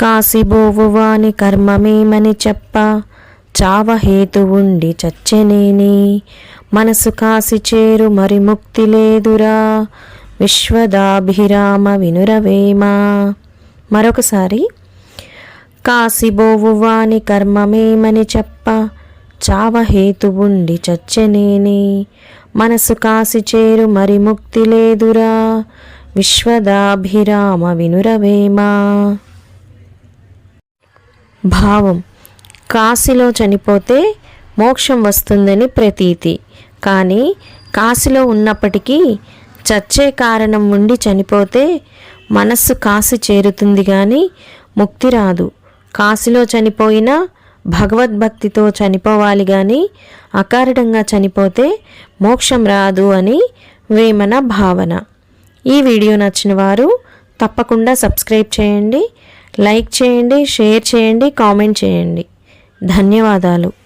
కాసిబోవువాని కర్మమేమని చెప్ప. చావహేతు ఉండి చచ్చెనేని. మనసు కాసి చేరు మరి ముక్తి లేదురా. విశ్వదాభిరామ వినురవేమ. మరొకసారి. కాసిబోవువాని కర్మమేమని చెప్ప. చావహేతు ఉండి చచ్చెనేని. మనసు కాసి చేరు మరి ముక్తి లేదురా. విశ్వదాభిరామ వినురవేమా. భావం. కాశీలో చనిపోతే మోక్షం వస్తుందని ప్రతీతి. కానీ కాశీలో ఉన్నప్పటికీ చచ్చే కారణం ఉండి చనిపోతే మనస్సు కాశీ చేరుతుంది కానీ ముక్తి రాదు. కాశీలో చనిపోయినా భగవద్భక్తితో చనిపోవాలి కానీ అకారణంగా చనిపోతే మోక్షం రాదు అని వేమన భావన. ఈ వీడియో నచ్చిన వారు తప్పకుండా సబ్స్క్రైబ్ చేయండి. లైక్ చేయండి షేర్ చేయండి కామెంట్ చేయండి. ధన్యవాదాలు.